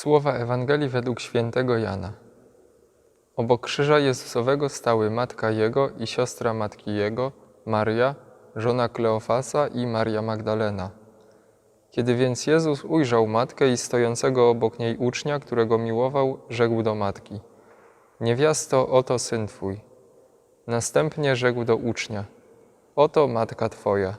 Słowa Ewangelii według świętego Jana. Obok krzyża Jezusowego stały matka Jego i siostra matki Jego, Maria, żona Kleofasa i Maria Magdalena. Kiedy więc Jezus ujrzał matkę i stojącego obok niej ucznia, którego miłował, rzekł do matki: Niewiasto, oto syn twój. Następnie rzekł do ucznia: Oto matka twoja.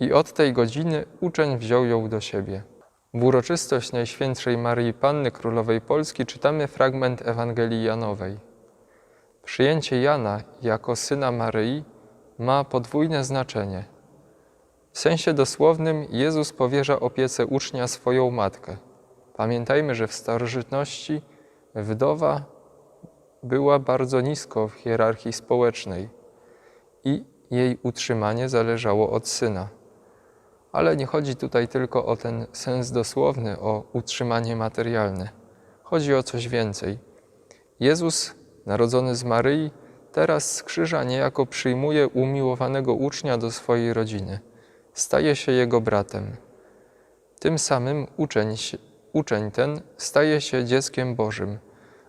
I od tej godziny uczeń wziął ją do siebie. W uroczystość Najświętszej Marii Panny Królowej Polski czytamy fragment Ewangelii Janowej. Przyjęcie Jana jako syna Maryi ma podwójne znaczenie. W sensie dosłownym Jezus powierza opiece ucznia swoją matkę. Pamiętajmy, że w starożytności wdowa była bardzo nisko w hierarchii społecznej i jej utrzymanie zależało od syna. Ale nie chodzi tutaj tylko o ten sens dosłowny, o utrzymanie materialne. Chodzi o coś więcej. Jezus, narodzony z Maryi, teraz z krzyża niejako przyjmuje umiłowanego ucznia do swojej rodziny. Staje się jego bratem. Tym samym uczeń, uczeń ten staje się dzieckiem Bożym,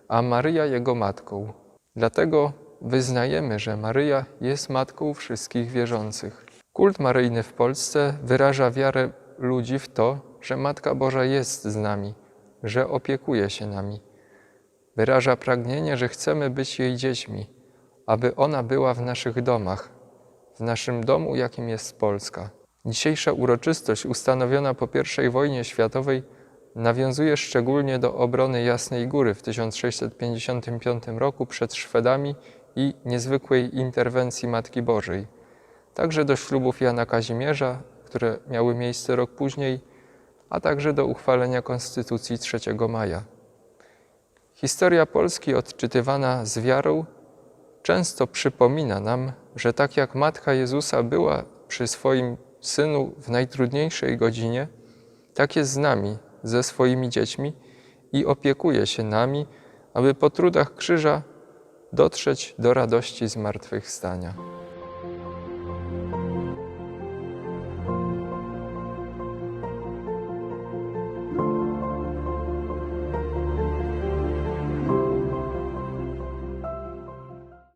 a Maryja jego matką. Dlatego wyznajemy, że Maryja jest matką wszystkich wierzących. Kult maryjny w Polsce wyraża wiarę ludzi w to, że Matka Boża jest z nami, że opiekuje się nami. Wyraża pragnienie, że chcemy być jej dziećmi, aby ona była w naszych domach, w naszym domu, jakim jest Polska. Dzisiejsza uroczystość ustanowiona po I wojnie światowej nawiązuje szczególnie do obrony Jasnej Góry w 1655 roku przed Szwedami i niezwykłej interwencji Matki Bożej. Także do ślubów Jana Kazimierza, które miały miejsce rok później, a także do uchwalenia Konstytucji 3 maja. Historia Polski odczytywana z wiarą często przypomina nam, że tak jak Matka Jezusa była przy swoim Synu w najtrudniejszej godzinie, tak jest z nami, ze swoimi dziećmi i opiekuje się nami, aby po trudach krzyża dotrzeć do radości zmartwychwstania.